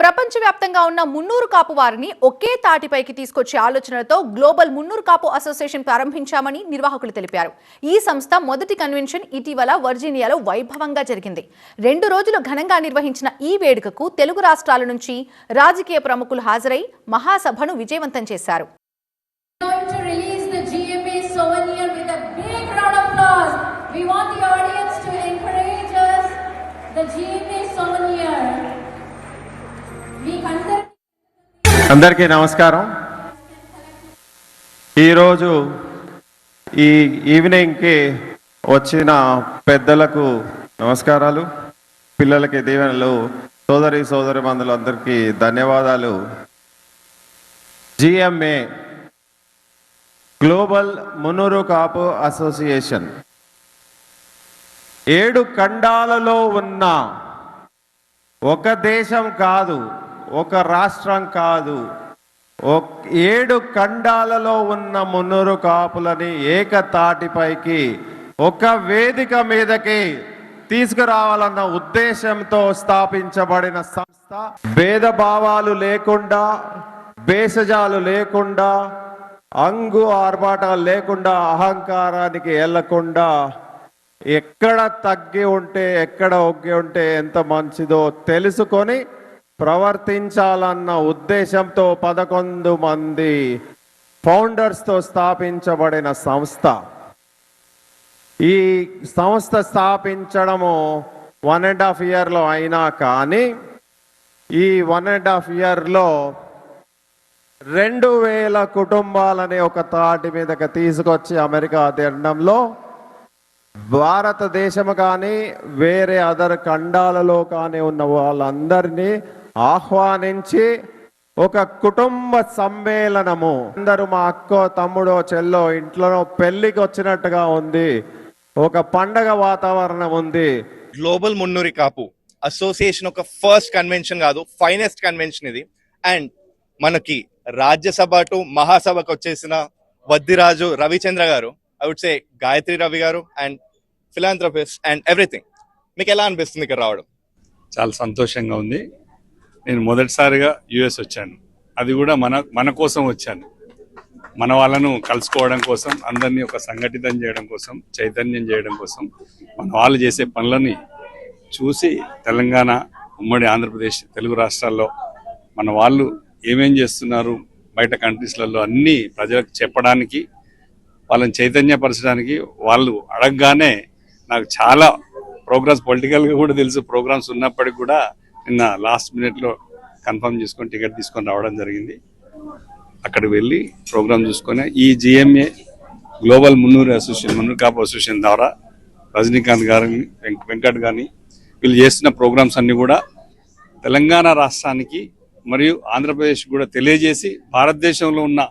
ప్రపంచవ్యాప్తంగా ఉన్న మున్నూరు కాపు వారిని ఒకే తాటిపైకి తీసుకొచ్చే ఆలోచనలతో గ్లోబల్ మున్నూరు కాపు అసోసియేషన్ ప్రారంభించామని నిర్వాహకులు తెలిపారు. ఈ సంస్థ మొదటి కన్వెన్షన్ ఇటీవల వర్జీనియాలో వైభవంగా జరిగింది. రెండు రోజులు ఘనంగా నిర్వహించిన ఈ వేడుకకు తెలుగు రాష్ట్రాల నుంచి రాజకీయ ప్రముఖులు హాజరై మహాసభను విజయవంతం చేశారు. అందరికీ నమస్కారం. ఈరోజు ఈ ఈవినింగ్కి వచ్చిన పెద్దలకు నమస్కారాలు పిల్లలకి దీవెనలు సోదరి సోదరి మందులందరికీ ధన్యవాదాలు. GMA global Munnuru Kapu association. ఏడు ఖండాలలో ఉన్న ఒక దేశం కాదు ఒక రాష్ట్రం కాదు. ఏడు ఖండాలలో ఉన్న మున్నూరు కాపులని ఏకతాటిపైకి ఒక వేదిక మీదకి తీసుకురావాలన్న ఉద్దేశంతో స్థాపించబడిన సంస్థ. భేదభావాలు లేకుండా భేషజాలు లేకుండా అంగు ఆర్భాటాలు లేకుండా అహంకారానికి వెళ్ళకుండా ఎక్కడ తగ్గి ఉంటే ఎక్కడ ఒగ్గి ఉంటే ఎంత మంచిదో తెలుసుకొని ప్రవర్తించాలన్న ఉద్దేశంతో పదకొండు మంది ఫౌండర్స్తో స్థాపించబడిన సంస్థ. ఈ సంస్థ స్థాపించడము వన్ అండ్ హాఫ్ ఇయర్లో అయినా కానీ ఈ వన్ అండ్ హాఫ్ ఇయర్లో రెండు వేల కుటుంబాలని ఒక తాటి మీదకి తీసుకొచ్చి అమెరికా తినడంలో భారతదేశం కానీ వేరే అదర్ ఖండాలలో కానీ ఉన్న వాళ్ళందరినీ ఆహ్వానించి ఒక కుటుంబ సమ్మేళనము. అందరూ మా అక్కో తమ్ముడో చెల్లో ఇంట్లో పెళ్ళికి వచ్చినట్టుగా ఉంది. ఒక పండగ వాతావరణం ఉంది. గ్లోబల్ మున్నూరి కాపు అసోసియేషన్ ఒక ఫస్ట్ కన్వెన్షన్ కాదు ఫైనెస్ట్ కన్వెన్షన్ ఇది. అండ్ మనకి రాజ్యసభ టు మహాసభకు వచ్చేసిన వద్దిరాజు రవిచంద్ర గారు I would say Gayatri Ravi గారు అండ్ ఫిలాంథ్రపిస్ట్ అండ్ ఎవ్రీథింగ్ మీకు ఎలా అనిపిస్తుంది ఇక్కడ రావడం? చాలా సంతోషంగా ఉంది. నేను మొదటిసారిగా యుఎస్ వచ్చాను. అది కూడా మన మన కోసం వచ్చాను. మన వాళ్ళను కలుసుకోవడం కోసం అందరినీ ఒక సంఘటితం చేయడం కోసం చైతన్యం చేయడం కోసం మన వాళ్ళు చేసే పనులని చూసి తెలంగాణ ఉమ్మడి ఆంధ్రప్రదేశ్ తెలుగు రాష్ట్రాల్లో మన వాళ్ళు ఏమేం చేస్తున్నారు బయట కంట్రీస్లలో అన్నీ ప్రజలకు చెప్పడానికి వాళ్ళని చైతన్యపరచడానికి వాళ్ళు అడగగానే నాకు చాలా ప్రోగ్రామ్స్ పొలిటికల్గా కూడా తెలుసు. ప్రోగ్రామ్స్ ఉన్నప్పటికీ కూడా నిన్న లాస్ట్ మినిట్లో కన్ఫర్మ్ చేసుకొని టికెట్ తీసుకొని రావడం జరిగింది. అక్కడికి వెళ్ళి ప్రోగ్రామ్ చూసుకొని ఈ GMA global Munnuru association Munnuru Kapu association ద్వారా రజనీకాంత్ గారిని వెంకట్ గారిని వీళ్ళు చేస్తున్న ప్రోగ్రామ్స్ అన్ని కూడా తెలంగాణ రాష్ట్రానికి మరియు ఆంధ్రప్రదేశ్ కూడా తెలియజేసి భారతదేశంలో ఉన్న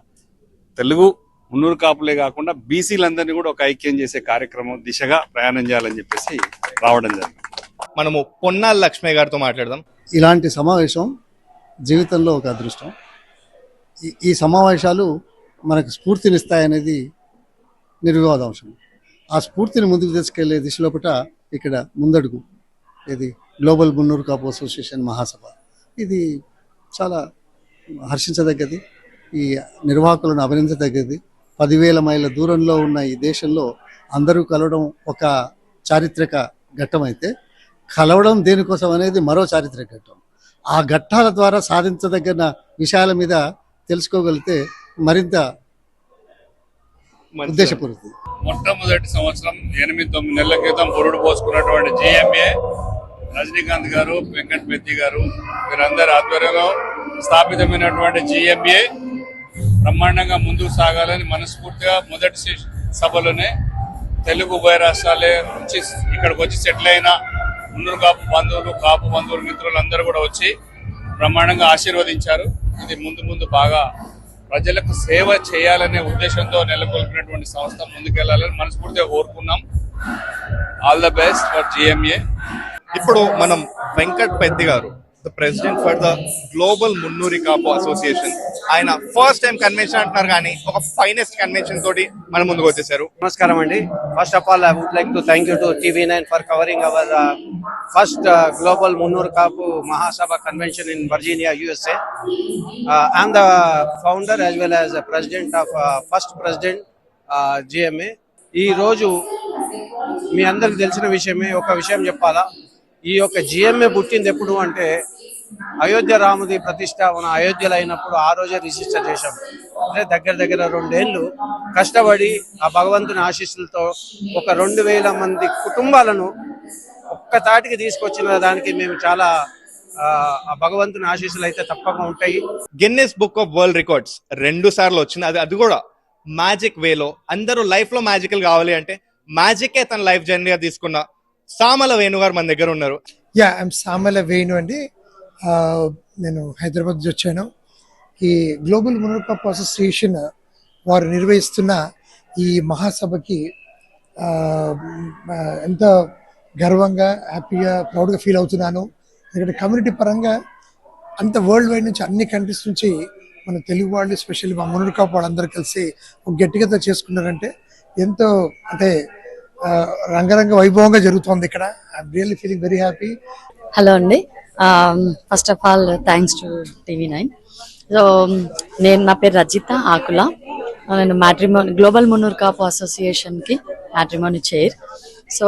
తెలుగు మున్నూరు కాపులే కాకుండా బీసీలందరినీ కూడా ఒక ఐక్యం చేసే కార్యక్రమం దిశగా ప్రయాణం చేయాలని చెప్పేసి రావడం జరిగింది. మనము పొన్నాల లక్ష్మి గారితో మాట్లాడదాం. ఇలాంటి సమావేశం జీవితంలో ఒక అదృష్టం. ఈ- ఈ సమావేశాలు మనకు స్ఫూర్తినిస్తాయనేది నిర్వివాదాంశం. ఆ స్ఫూర్తిని ముందుకు తీసుకెళ్ళే దిశలోపట ఇక్కడ ముందడుగు. ఇది గ్లోబల్ మున్నూరు కాపు అసోసియేషన్ మహాసభ. ఇది చాలా హర్షించదగ్గది. ఈ నిర్వాహకులను అభినందించదగ్గది. పదివేల మైళ్ళ దూరంలో ఉన్న ఈ దేశంలో అందరూ కలవడం ఒక చారిత్రక ఘట్టం అయితే కలవడం దేనికోసం అనేది మరో చారిత్రక ఘట్టం. ఆ ఘట్టాల ద్వారా సాధించదగిన విషయాల మీద తెలుసుకోగలిగితే మరింత ఉద్దేశపూరితం. మొట్టమొదటి సంవత్సరం ఎనిమిది తొమ్మిది నెలల క్రితం పురుడు పోసుకున్నటువంటి జిఎంఏ రజనీకాంత్ గారు వెంకట్ పెద్ది గారు వీరందరి ఆధ్వర్యంలో స్థాపితమైనటువంటి జిఎంఏ బ్రహ్మాండంగా ముందుకు సాగాలని మనస్ఫూర్తిగా మొదటి సభలోనే తెలుగు ఉభయ రాష్ట్రాలే వచ్చి ఇక్కడికి వచ్చి సెటిల్ అయిన మున్నూరు కాపు బంధువులు కాపు బంధువులు మిత్రులు అందరూ కూడా వచ్చి బ్రహ్మాండంగా ఆశీర్వదించారు. ఇది ముందు ముందు బాగా ప్రజలకు సేవ చేయాలనే ఉద్దేశంతో నెలకొల్పినటువంటి సంస్థ ముందుకెళ్ళాలని మనస్ఫూర్తిగా కోరుకున్నాం. All the best for GMA ఇప్పుడు మనం వెంకట్ పెద్ది గారు. The president for the global Munnuru Kapu association ఆయన ఫస్ట్ టైం కన్వెన్షన్ అంటున్నారు కానీ ఒక ఫైనెస్ట్ కన్వెన్షన్ తోటి మన ముందుకు వచ్చేసారు. నమస్కారం అండి. First of all I would like to thank you to TV nine for covering our first global Munnuru Kapu Mahasabha convention in Virginia USA I'm the founder as well as president of first president GMA ఈ రోజు మీ అందరికి తెలిసిన విషయమే ఒక విషయం చెప్పాలా? ఈ యొక్క జిఎంఏ పుట్టింది ఎప్పుడు అంటే అయోధ్య రాముది ప్రతిష్ట మన అయోధ్యలో అయినప్పుడు ఆ రోజే రిజిస్టర్ చేశాం. అంటే దగ్గర దగ్గర రెండేళ్ళు కష్టపడి ఆ భగవంతుని ఆశీస్సులతో ఒక రెండు వేల మంది కుటుంబాలను ఒక్క తాటికి తీసుకొచ్చిన దానికి మేము చాలా ఆ, భగవంతుని ఆశీస్సులు అయితే తప్పకుండా ఉంటాయి. Guinness book of world records రెండు సార్లు వచ్చింది. అది అది కూడా మ్యాజిక్ వేలో అందరూ లైఫ్లో మ్యాజికల్ కావాలి అంటే మ్యాజికే తన లైఫ్ జర్నీగా తీసుకున్న సామల వేణు గారు మన దగ్గర ఉన్నారు. యా ఐమ్ సామల వేణు అండి. నేను హైదరాబాద్ నుంచి వచ్చాను. ఈ గ్లోబల్ మునర్కప్ అసోసియేషన్ వారు నిర్వహిస్తున్న ఈ మహాసభకి ఎంత గర్వంగా హ్యాపీగా ప్రౌడ్గా ఫీల్ అవుతున్నాను. ఎందుకంటే కమ్యూనిటీ పరంగా అంత వరల్డ్ వైడ్ నుంచి అన్ని కంట్రీస్ నుంచి మన తెలుగు వాళ్ళు స్పెషల్లీ మా మునర్కప్ వాళ్ళందరూ కలిసి ఒక గట్టిగా చేసుకున్నారంటే ఎంతో అంటే రంగరంగ వైభవంగా జరుగుతోంది ఇక్కడ. I'm really feeling very happy hello అండి. First of all thanks to TV nine so నేను నా పేరు రజిత ఆకుల. నేను మ్యాట్రిమోని గ్లోబల్ మున్నూర్ కాపు అసోసియేషన్కి మ్యాట్రిమోని చైర్ సో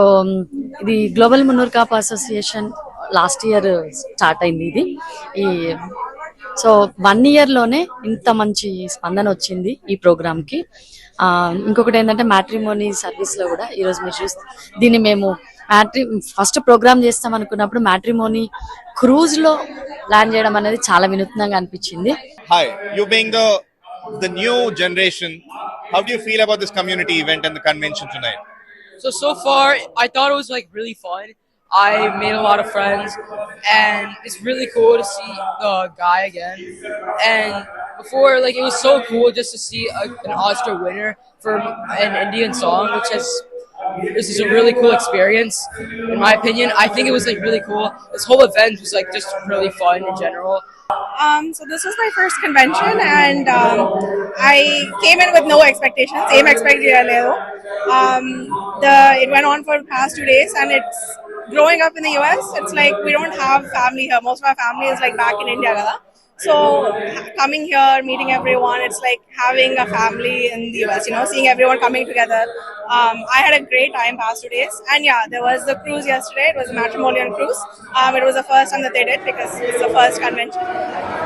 ఇది global Munnur Kapu association last year start అయింది ఇది. ఈ సో వన్ ఇయర్లోనే ఇంత మంచి స్పందన వచ్చింది ఈ ప్రోగ్రామ్కి ఇంకొకటి ఏంటంటే మ్యాట్రిమోనీ సర్వీస్లో కూడా ఈరోజు మీరు చూస్తే దీన్ని మేము మ్యాట్రి ఫస్ట్ ప్రోగ్రామ్ చేస్తాం అనుకున్నప్పుడు మ్యాట్రిమోనీ క్రూజ్లో ప్లాన్ చేయడం అనేది చాలా వినూత్నంగా అనిపించింది. Hi you being the the new generation how do you feel about this community event and the convention tonight So so far, I thought it was like really fun. I made a lot of friends, and it's really cool to see the guy again. And before, like it was so cool just to see a, an Oscar winner for an Indian song, which has this is a really cool experience. In my opinion, I think it was like really cool. This whole event was like just really fun in general. Um, so this was my first convention, and um, I came in with no expectations. Same expectation. Um, the it went on for the past two days, and it's growing up in the US. It's like we don't have family here. Most of our family is like back in India. Kada. So coming here, meeting everyone, it's like having a family in the US. You know, seeing everyone coming together. Um, I had a great time past two days, and yeah, there was the cruise yesterday. It was a matrimonial cruise. Um, it was the first time that they did because it's the first convention.